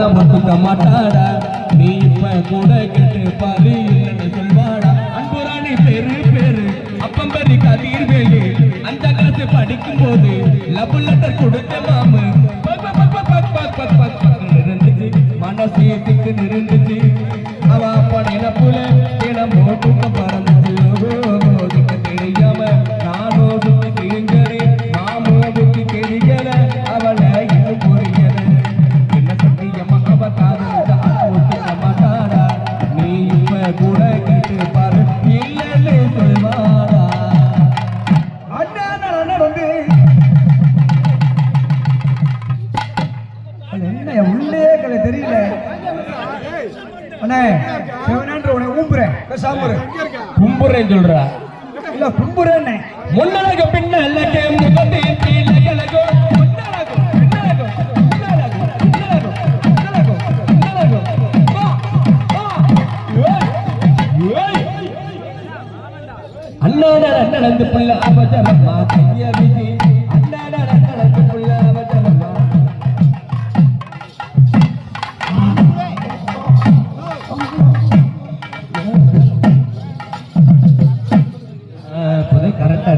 பணம் ஒத்துக்க மாட்டாடா நீ இப்ப கூட கேட்டு பாரு இல்லைன்னு சொல்வாடா அன்புராணி பேரு பேரு அப்பம்பரி கதிர் வேலு அந்த கிளாஸ் படிக்கும் போது லவ் லெட்டர் கொடுத்த மாமு பக் பக் பக் கூட என்ன உள்ளே கலை தெரியல அண்ணே செவனான்ற உன ஊம்புறேன் சாம்புறேன் கும்புறேன்னு சொல்றா. இல்ல கும்புறேன்னு முன்னடக்கு பின்ன எல்லாத்தையும் அண்ணாட அண்ணனத்து புள்ள அவசரம்மா கைய விதி அண்ணாட அண்ணனத்து புள்ள அவசரம்மா புதை கரெக்டா